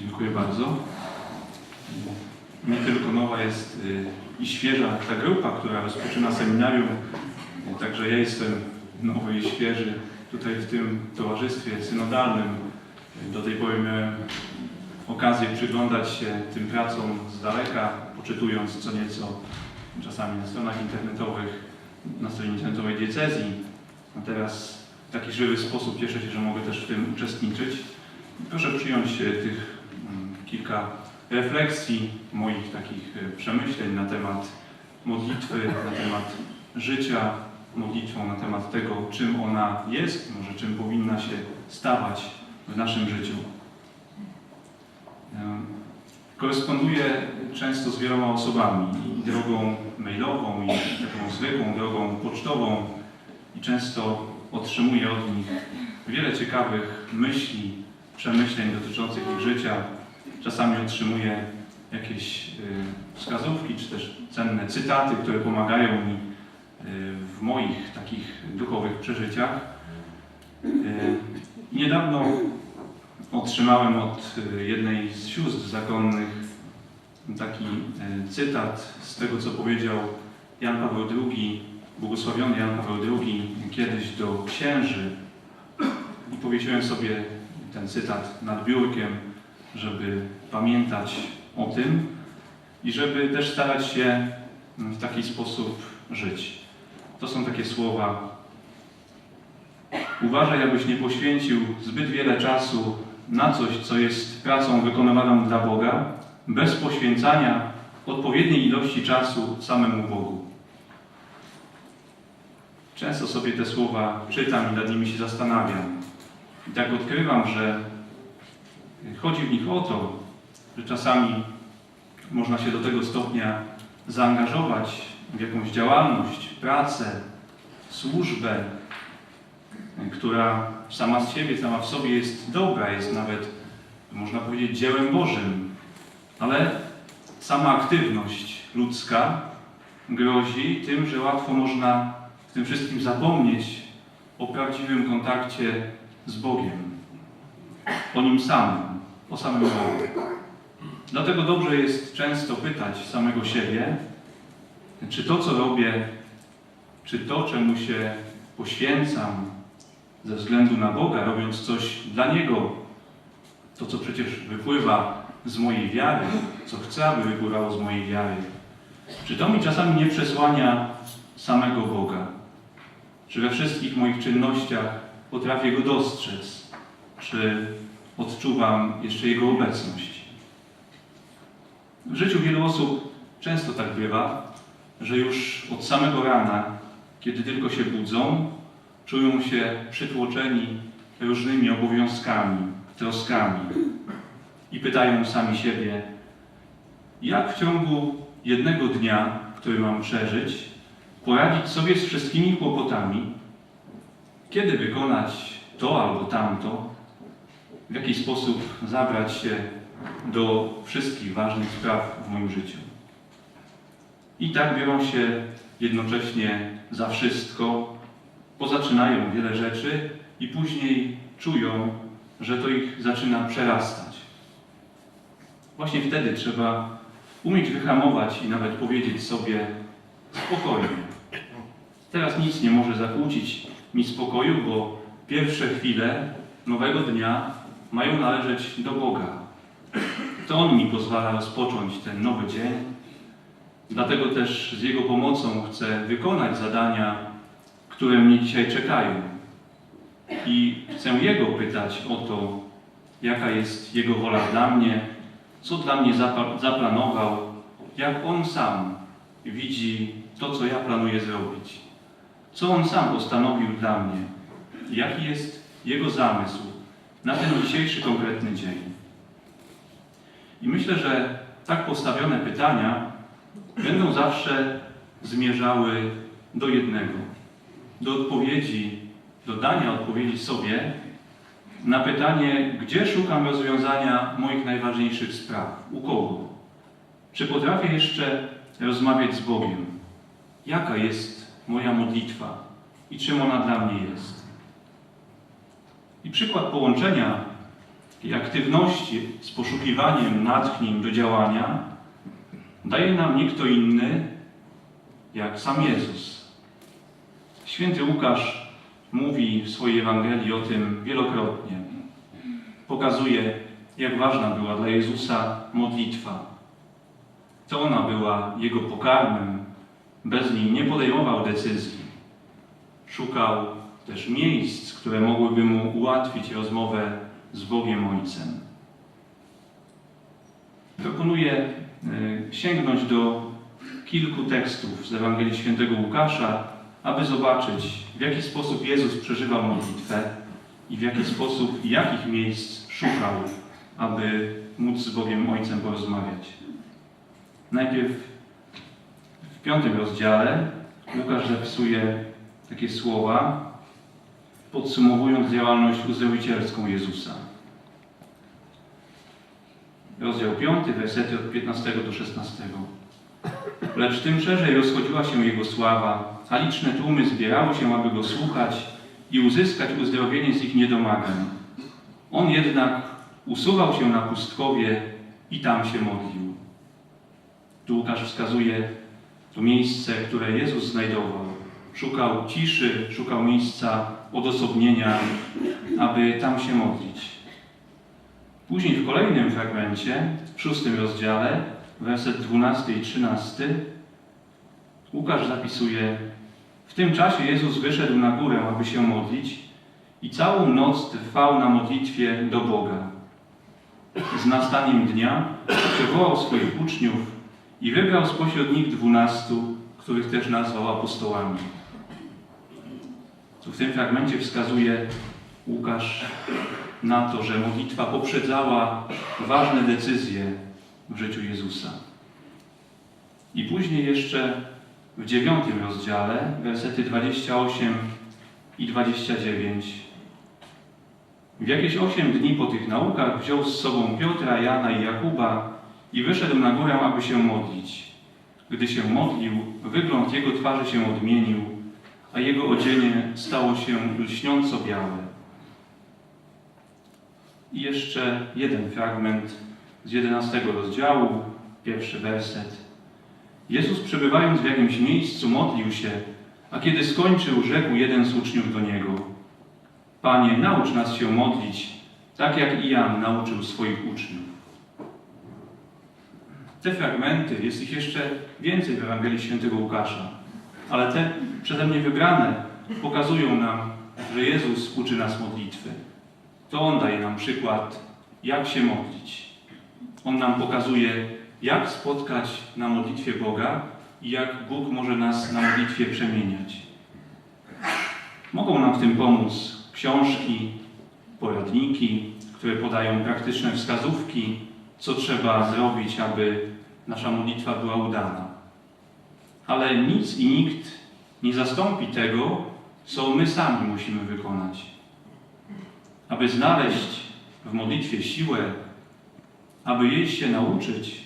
Dziękuję bardzo. Nie tylko nowa jest y, i świeża ta grupa, która rozpoczyna seminarium, y, także ja jestem nowy i świeży tutaj w tym towarzystwie synodalnym. Y, Do tej pory miałem okazję przyglądać się tym pracom z daleka, poczytując co nieco czasami na stronach internetowych, na stronie internetowej diecezji. A teraz w taki żywy sposób cieszę się, że mogę też w tym uczestniczyć. Proszę przyjąć tych kilka refleksji, moich takich e, przemyśleń na temat modlitwy, na temat życia modlitwą, na temat tego, czym ona jest, może czym powinna się stawać w naszym życiu. Koresponduję często z wieloma osobami i drogą mailową, i taką zwykłą drogą pocztową i często otrzymuję od nich wiele ciekawych myśli, przemyśleń dotyczących ich życia. Czasami otrzymuję jakieś y, wskazówki, czy też cenne cytaty, które pomagają mi y, w moich takich duchowych przeżyciach. Y, Niedawno otrzymałem od jednej z sióstr zakonnych taki cytat z tego, co powiedział Jan Paweł II, błogosławiony Jan Paweł II kiedyś do księży i powiesiłem sobie ten cytat nad biurkiem, żeby pamiętać o tym i żeby też starać się w taki sposób żyć. To są takie słowa. Uważaj, abyś nie poświęcił zbyt wiele czasu na coś, co jest pracą wykonywaną dla Boga, bez poświęcania odpowiedniej ilości czasu samemu Bogu. Często sobie te słowa czytam i nad nimi się zastanawiam. I tak odkrywam, że chodzi w nich o to, że czasami można się do tego stopnia zaangażować w jakąś działalność, pracę, służbę, która sama z siebie, sama w sobie jest dobra, jest nawet, można powiedzieć, dziełem Bożym, ale sama aktywność ludzka grozi tym, że łatwo można w tym wszystkim zapomnieć o prawdziwym kontakcie z Bogiem, o Nim samym, o samym Bogu. Dlatego dobrze jest często pytać samego siebie, czy to, co robię, czy to, czemu się poświęcam ze względu na Boga, robiąc coś dla Niego, to, co przecież wypływa z mojej wiary, co chcę, aby wypływało z mojej wiary, czy to mi czasami nie przesłania samego Boga? Czy we wszystkich moich czynnościach potrafię Go dostrzec? Czy odczuwam jeszcze Jego obecność? W życiu wielu osób często tak bywa, że już od samego rana, kiedy tylko się budzą, czują się przytłoczeni różnymi obowiązkami, troskami i pytają sami siebie, jak w ciągu jednego dnia, który mam przeżyć, poradzić sobie z wszystkimi kłopotami, kiedy wykonać to albo tamto, w jaki sposób zabrać się do wszystkich ważnych spraw w moim życiu. I tak biorą się jednocześnie za wszystko, pozaczynają wiele rzeczy i później czują, że to ich zaczyna przerastać. Właśnie wtedy trzeba umieć wyhamować i nawet powiedzieć sobie spokojnie. Teraz nic nie może zakłócić mi spokoju, bo pierwsze chwile nowego dnia mają należeć do Boga. To On mi pozwala rozpocząć ten nowy dzień. Dlatego też z Jego pomocą chcę wykonać zadania, które mnie dzisiaj czekają. I chcę Jego pytać o to, jaka jest Jego wola dla mnie, co dla mnie zaplanował, jak On sam widzi to, co ja planuję zrobić. Co On sam postanowił dla mnie. Jaki jest Jego zamysł na ten dzisiejszy konkretny dzień. I myślę, że tak postawione pytania będą zawsze zmierzały do jednego, do odpowiedzi, do dania odpowiedzi sobie na pytanie, gdzie szukam rozwiązania moich najważniejszych spraw, u kogo. Czy potrafię jeszcze rozmawiać z Bogiem? Jaka jest moja modlitwa i czym ona dla mnie jest? I przykład połączenia tej aktywności z poszukiwaniem natchnień do działania daje nam nie kto inny, jak sam Jezus. Święty Łukasz mówi w swojej Ewangelii o tym wielokrotnie. Pokazuje, jak ważna była dla Jezusa modlitwa. To ona była Jego pokarmem. Bez niej nie podejmował decyzji. Szukał też miejsc, które mogłyby mu ułatwić rozmowę z Bogiem Ojcem. Proponuję e, sięgnąć do kilku tekstów z Ewangelii Świętego Łukasza, aby zobaczyć, w jaki sposób Jezus przeżywał modlitwę i w jaki sposób i jakich miejsc szukał, aby móc z Bogiem Ojcem porozmawiać. Najpierw w piątym rozdziale Łukasz zapisuje takie słowa, podsumowując działalność uzdrowicielską Jezusa. Rozdział 5, wersety od 15 do 16. Lecz tym szerzej rozchodziła się Jego sława, a liczne tłumy zbierały się, aby Go słuchać i uzyskać uzdrowienie z ich niedomagań. On jednak usuwał się na pustkowie i tam się modlił. Tu Łukasz wskazuje to miejsce, które Jezus znajdował. Szukał ciszy, szukał miejsca odosobnienia, aby tam się modlić. Później w kolejnym fragmencie, w szóstym rozdziale, werset 12 i 13, Łukasz zapisuje: W tym czasie Jezus wyszedł na górę, aby się modlić, i całą noc trwał na modlitwie do Boga. Z nastaniem dnia przywołał swoich uczniów i wybrał spośród nich dwunastu, których też nazwał apostołami. W tym fragmencie wskazuje Łukasz na to, że modlitwa poprzedzała ważne decyzje w życiu Jezusa. I później jeszcze w dziewiątym rozdziale, wersety 28 i 29. W jakieś osiem dni po tych naukach wziął z sobą Piotra, Jana i Jakuba i wyszedł na górę, aby się modlić. Gdy się modlił, wygląd jego twarzy się odmienił, a jego odzienie stało się lśniąco białe. I jeszcze jeden fragment z jedenastego rozdziału, pierwszy werset. Jezus przebywając w jakimś miejscu modlił się, a kiedy skończył, rzekł jeden z uczniów do Niego. Panie, naucz nas się modlić, tak jak i Jan nauczył swoich uczniów. Te fragmenty, jest ich jeszcze więcej w Ewangelii Świętego Łukasza, ale te przeze mnie wybrane pokazują nam, że Jezus uczy nas modlitwy. To On daje nam przykład, jak się modlić. On nam pokazuje, jak spotkać na modlitwie Boga i jak Bóg może nas na modlitwie przemieniać. Mogą nam w tym pomóc książki, poradniki, które podają praktyczne wskazówki, co trzeba zrobić, aby nasza modlitwa była udana. Ale nic i nikt nie zastąpi tego, co my sami musimy wykonać. Aby znaleźć w modlitwie siłę, aby jej się nauczyć,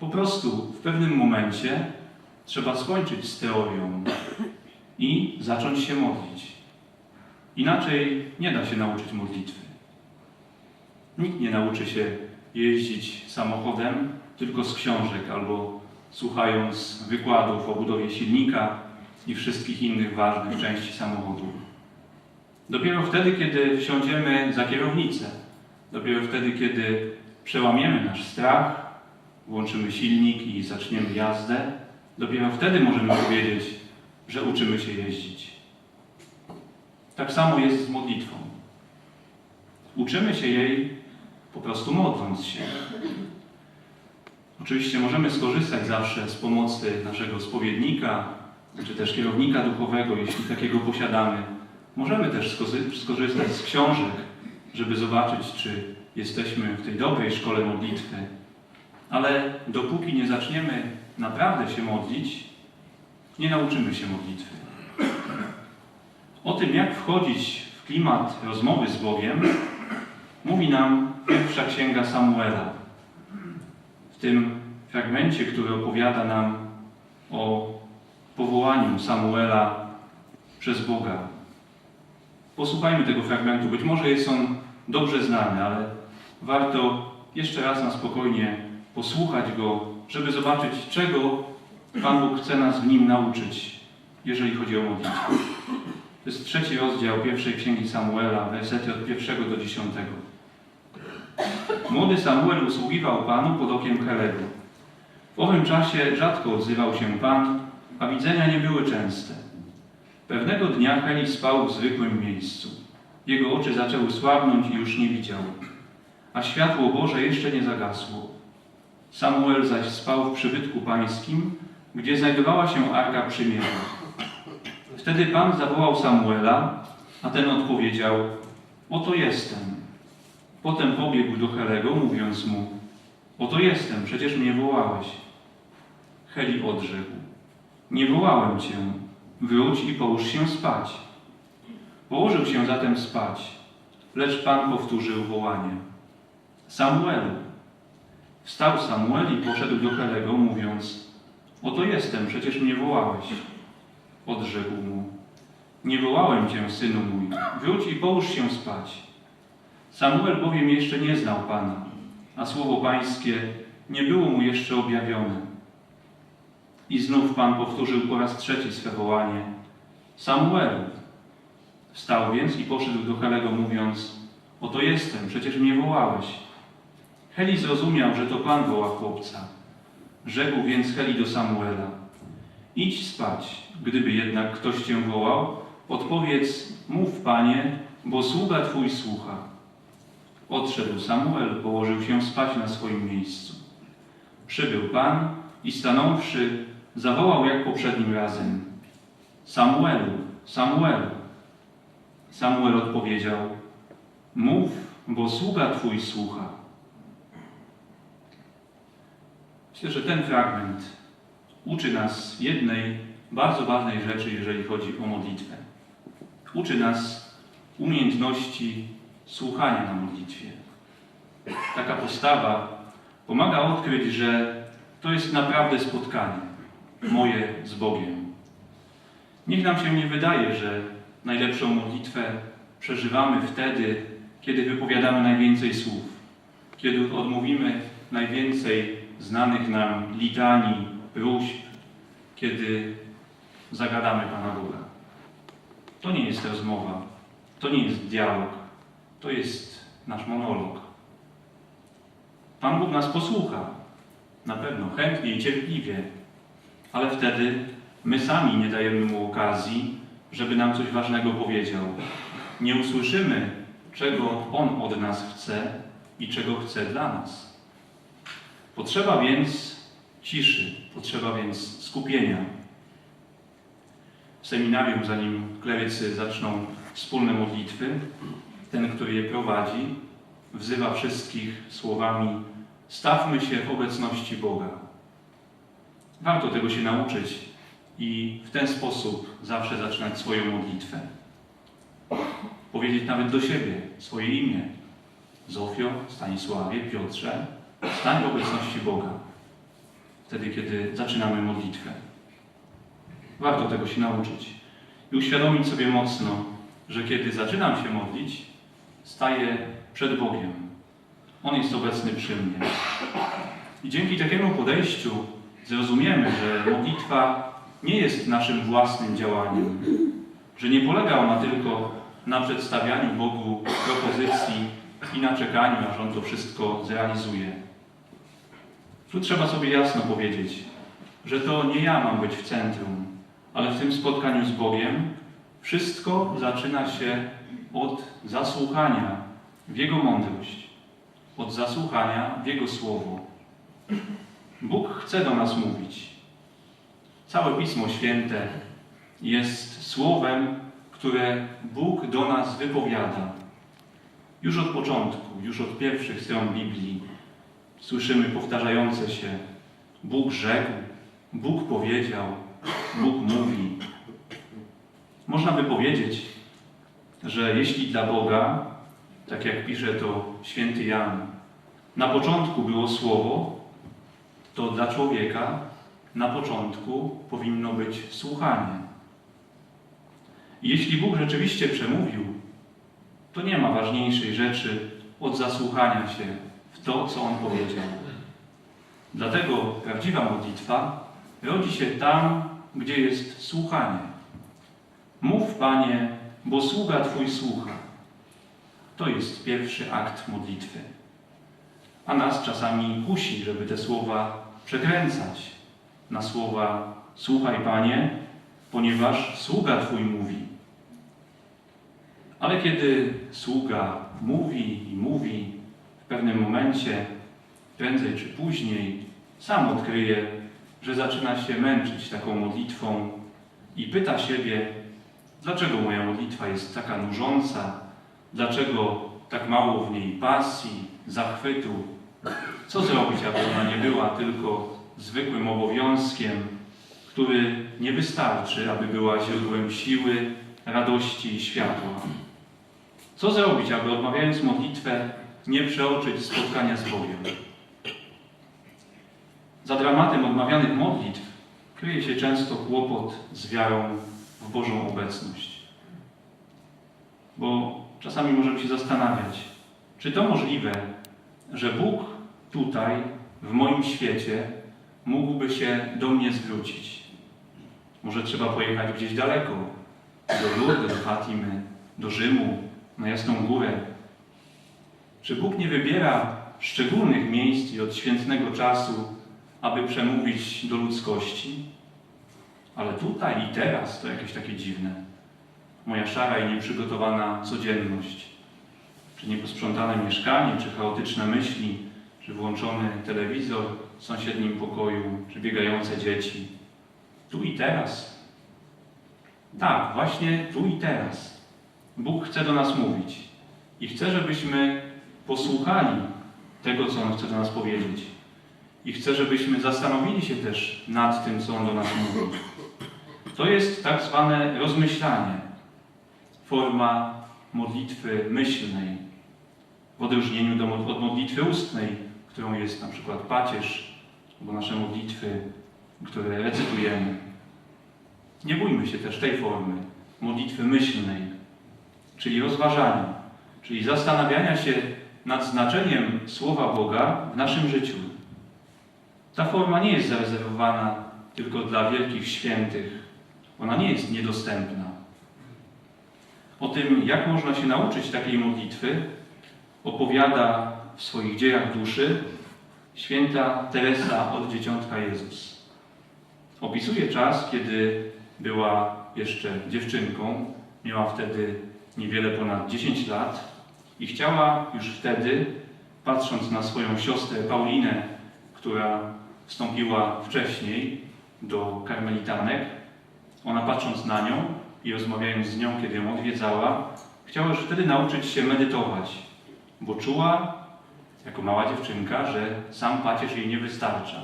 po prostu w pewnym momencie trzeba skończyć z teorią i zacząć się modlić. Inaczej nie da się nauczyć modlitwy. Nikt nie nauczy się jeździć samochodem tylko z książek albo słuchając wykładów o budowie silnika i wszystkich innych ważnych części samochodu. Dopiero wtedy, kiedy wsiądziemy za kierownicę, dopiero wtedy, kiedy przełamiemy nasz strach, włączymy silnik i zaczniemy jazdę, dopiero wtedy możemy powiedzieć, że uczymy się jeździć. Tak samo jest z modlitwą. Uczymy się jej po prostu modląc się. Oczywiście możemy skorzystać zawsze z pomocy naszego spowiednika, czy też kierownika duchowego, jeśli takiego posiadamy. Możemy też skorzystać z książek, żeby zobaczyć, czy jesteśmy w tej dobrej szkole modlitwy. Ale dopóki nie zaczniemy naprawdę się modlić, nie nauczymy się modlitwy. O tym, jak wchodzić w klimat rozmowy z Bogiem, mówi nam pierwsza księga Samuela. W tym fragmencie, który opowiada nam o powołaniu Samuela przez Boga. Posłuchajmy tego fragmentu. Być może jest on dobrze znany, ale warto jeszcze raz na spokojnie posłuchać Go, żeby zobaczyć, czego Pan Bóg chce nas w nim nauczyć, jeżeli chodzi o modlitwę. To jest trzeci rozdział pierwszej księgi Samuela, wersety od pierwszego do dziesiątego. Młody Samuel usługiwał Panu pod okiem Helego. W owym czasie rzadko odzywał się Pan, a widzenia nie były częste. Pewnego dnia Heli spał w zwykłym miejscu. Jego oczy zaczęły słabnąć i już nie widział, a światło Boże jeszcze nie zagasło. Samuel zaś spał w przybytku pańskim, gdzie znajdowała się Arka Przymierza. Wtedy Pan zawołał Samuela, a ten odpowiedział, oto jestem. Potem pobiegł do Helego, mówiąc mu, oto jestem, przecież mnie wołałeś. Heli odrzekł, nie wołałem cię, wróć i połóż się spać. Położył się zatem spać, lecz Pan powtórzył wołanie. Samuelu. Wstał Samuel i poszedł do Helego, mówiąc, oto jestem, przecież mnie wołałeś. Odrzekł mu, nie wołałem cię, synu mój, wróć i połóż się spać. Samuel bowiem jeszcze nie znał Pana, a słowo Pańskie nie było mu jeszcze objawione. I znów Pan powtórzył po raz trzeci swe wołanie. Samuelu. Wstał więc i poszedł do Helego, mówiąc, oto jestem, przecież mnie wołałeś. Heli zrozumiał, że to Pan woła chłopca. Rzekł więc Heli do Samuela, idź spać, gdyby jednak ktoś cię wołał, odpowiedz, mów Panie, bo sługa Twój słucha. Odszedł Samuel, położył się spać na swoim miejscu. Przybył Pan i stanąwszy, zawołał jak poprzednim razem. Samuelu, Samuelu. Samuel odpowiedział, mów, bo sługa Twój słucha. Myślę, że ten fragment uczy nas jednej bardzo ważnej rzeczy, jeżeli chodzi o modlitwę. Uczy nas umiejętności słuchania na modlitwie. Taka postawa pomaga odkryć, że to jest naprawdę spotkanie moje z Bogiem. Niech nam się nie wydaje, że najlepszą modlitwę przeżywamy wtedy, kiedy wypowiadamy najwięcej słów, kiedy odmówimy najwięcej znanych nam litanii, próśb, kiedy zagadamy Pana Boga. To nie jest rozmowa, to nie jest dialog, to jest nasz monolog. Pan Bóg nas posłucha, na pewno, chętnie i cierpliwie, ale wtedy my sami nie dajemy Mu okazji, żeby nam coś ważnego powiedział. Nie usłyszymy, czego On od nas chce i czego chce dla nas. Potrzeba więc ciszy, potrzeba więc skupienia. W seminarium, zanim klerycy zaczną wspólne modlitwy, ten, który je prowadzi, wzywa wszystkich słowami: Stawmy się w obecności Boga. Warto tego się nauczyć i w ten sposób zawsze zaczynać swoją modlitwę. Powiedzieć nawet do siebie swoje imię. Zofio, Stanisławie, Piotrze, stań w obecności Boga. Wtedy, kiedy zaczynamy modlitwę. Warto tego się nauczyć i uświadomić sobie mocno, że kiedy zaczynam się modlić, staję przed Bogiem. On jest obecny przy mnie. I dzięki takiemu podejściu zrozumiemy, że modlitwa nie jest naszym własnym działaniem, że nie polega ona tylko na przedstawianiu Bogu propozycji i na czekaniu, aż On to wszystko zrealizuje. Tu trzeba sobie jasno powiedzieć, że to nie ja mam być w centrum, ale w tym spotkaniu z Bogiem wszystko zaczyna się od zasłuchania w Jego mądrość, od zasłuchania w Jego słowo. Bóg chce do nas mówić. Całe Pismo Święte jest słowem, które Bóg do nas wypowiada. Już od początku, już od pierwszych stron Biblii słyszymy powtarzające się Bóg rzekł, Bóg powiedział, Bóg mówi. Można by powiedzieć, że jeśli dla Boga, tak jak pisze to święty Jan, na początku było Słowo, to dla człowieka na początku powinno być słuchanie. Jeśli Bóg rzeczywiście przemówił, to nie ma ważniejszej rzeczy od zasłuchania się w to, co On powiedział. Dlatego prawdziwa modlitwa rodzi się tam, gdzie jest słuchanie. Mów, Panie, bo sługa Twój słucha. To jest pierwszy akt modlitwy. A nas czasami kusi, żeby te słowa przekręcać na słowa Słuchaj, Panie, ponieważ sługa Twój mówi. Ale kiedy sługa mówi i mówi, w pewnym momencie, prędzej czy później, sam odkryje, że zaczyna się męczyć taką modlitwą i pyta siebie, dlaczego moja modlitwa jest taka nużąca, dlaczego tak mało w niej pasji, zachwytu, co zrobić, aby ona nie była tylko zwykłym obowiązkiem, który nie wystarczy, aby była źródłem siły, radości i światła. Co zrobić, aby odmawiając modlitwę nie przeoczyć spotkania z Bogiem? Za dramatem odmawianych modlitw kryje się często kłopot z wiarą w Bożą obecność. Bo czasami możemy się zastanawiać, czy to możliwe, że Bóg tutaj, w moim świecie, mógłby się do mnie zwrócić. Może trzeba pojechać gdzieś daleko, do Lourdes, do Fatimy, do Rzymu, na Jasną Górę. Czy Bóg nie wybiera szczególnych miejsc i odświętnego czasu, aby przemówić do ludzkości? Ale tutaj i teraz to jakieś takie dziwne. Moja szara i nieprzygotowana codzienność, czy nieposprzątane mieszkanie, czy chaotyczne myśli, czy włączony telewizor w sąsiednim pokoju, czy biegające dzieci. Tu i teraz. Tak, właśnie tu i teraz. Bóg chce do nas mówić i chce, żebyśmy posłuchali tego, co On chce do nas powiedzieć. I chce, żebyśmy zastanowili się też nad tym, co On do nas mówi. To jest tak zwane rozmyślanie, forma modlitwy myślnej, w odróżnieniu od modlitwy ustnej, którą jest na przykład pacierz, albo nasze modlitwy, które recytujemy. Nie bójmy się też tej formy modlitwy myślnej, czyli rozważania, czyli zastanawiania się nad znaczeniem Słowa Boga w naszym życiu. Ta forma nie jest zarezerwowana tylko dla wielkich świętych. Ona nie jest niedostępna. O tym, jak można się nauczyć takiej modlitwy, opowiada w swoich dziejach duszy święta Teresa od Dzieciątka Jezus. Opisuje czas, kiedy była jeszcze dziewczynką, miała wtedy niewiele ponad 10 lat i chciała już wtedy, patrząc na swoją siostrę Paulinę, która wstąpiła wcześniej do karmelitanek, ona patrząc na nią i rozmawiając z nią, kiedy ją odwiedzała, chciała już wtedy nauczyć się medytować, bo czuła, jako mała dziewczynka, że sam pacierz jej nie wystarcza.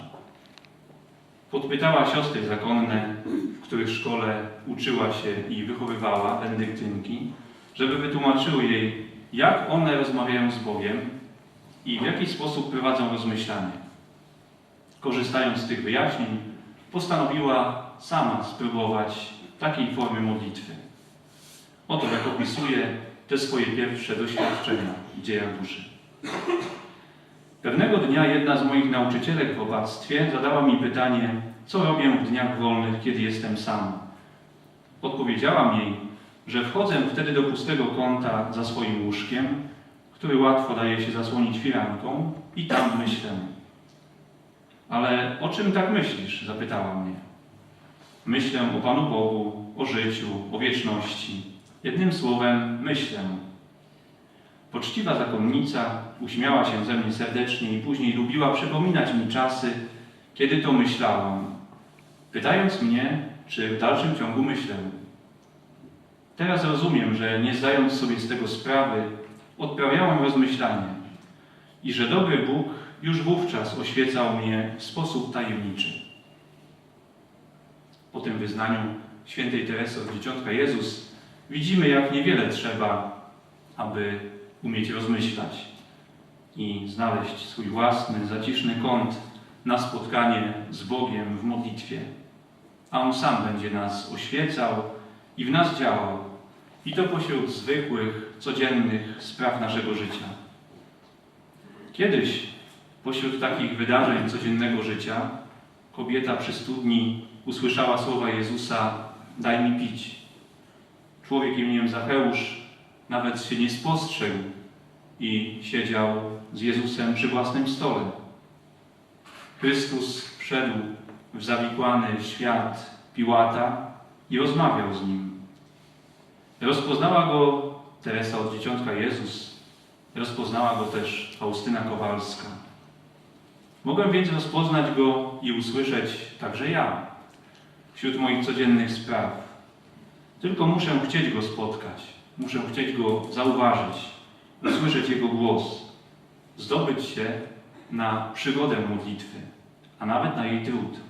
Podpytała siostry zakonne, w których szkole uczyła się i wychowywała bendyktynki, żeby wytłumaczyły jej, jak one rozmawiają z Bogiem i w jaki sposób prowadzą rozmyślanie. Korzystając z tych wyjaśnień, postanowiła sama spróbować takiej formy modlitwy. Oto jak opisuje te swoje pierwsze doświadczenia w dziejach duszy. Pewnego dnia jedna z moich nauczycielek w opactwie zadała mi pytanie, co robię w dniach wolnych, kiedy jestem sam. Odpowiedziałam jej, że wchodzę wtedy do pustego kąta za swoim łóżkiem, który łatwo daje się zasłonić firanką i tam myślę. Ale o czym tak myślisz? zapytała mnie. Myślę o Panu Bogu, o życiu, o wieczności. Jednym słowem, myślę. Poczciwa zakonnica uśmiała się ze mnie serdecznie i później lubiła przypominać mi czasy, kiedy to myślałam, pytając mnie, czy w dalszym ciągu myślę. Teraz rozumiem, że nie zdając sobie z tego sprawy, odprawiałam rozmyślanie i że dobry Bóg już wówczas oświecał mnie w sposób tajemniczy. Po tym wyznaniu świętej Teresy od Dzieciątka Jezus widzimy, jak niewiele trzeba, aby umieć rozmyślać i znaleźć swój własny, zaciszny kąt na spotkanie z Bogiem w modlitwie. A On sam będzie nas oświecał i w nas działał. I to pośród zwykłych, codziennych spraw naszego życia. Kiedyś pośród takich wydarzeń codziennego życia kobieta przy studni usłyszała słowa Jezusa daj mi pić. Człowiek imieniem Zacheusz nawet się nie spostrzegł i siedział z Jezusem przy własnym stole. Chrystus wszedł w zawikłany świat Piłata i rozmawiał z nim. Rozpoznała go Teresa od Dzieciątka Jezus, rozpoznała go też Faustyna Kowalska. Mogłem więc rozpoznać go i usłyszeć także ja wśród moich codziennych spraw. Tylko muszę chcieć go spotkać, muszę chcieć go zauważyć, usłyszeć jego głos, zdobyć się na przygodę modlitwy, a nawet na jej trud.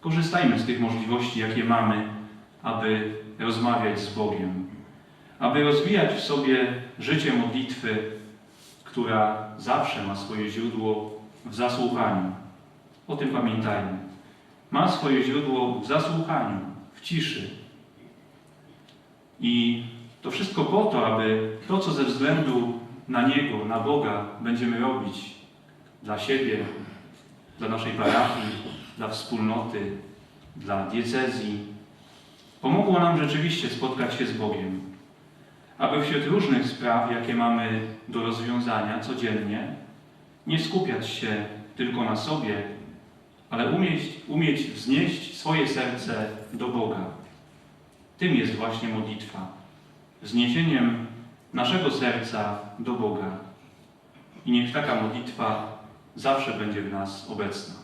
Korzystajmy z tych możliwości, jakie mamy, aby rozmawiać z Bogiem, aby rozwijać w sobie życie modlitwy, która zawsze ma swoje źródło w zasłuchaniu. O tym pamiętajmy. Ma swoje źródło w zasłuchaniu, w ciszy. I to wszystko po to, aby to, co ze względu na Niego, na Boga będziemy robić dla siebie, dla naszej parafii, dla wspólnoty, dla diecezji, pomogło nam rzeczywiście spotkać się z Bogiem. Aby wśród różnych spraw, jakie mamy do rozwiązania codziennie, nie skupiać się tylko na sobie, ale umieć, umieć wznieść swoje serce do Boga. Tym jest właśnie modlitwa. Wzniesieniem naszego serca do Boga. I niech taka modlitwa zawsze będzie w nas obecna.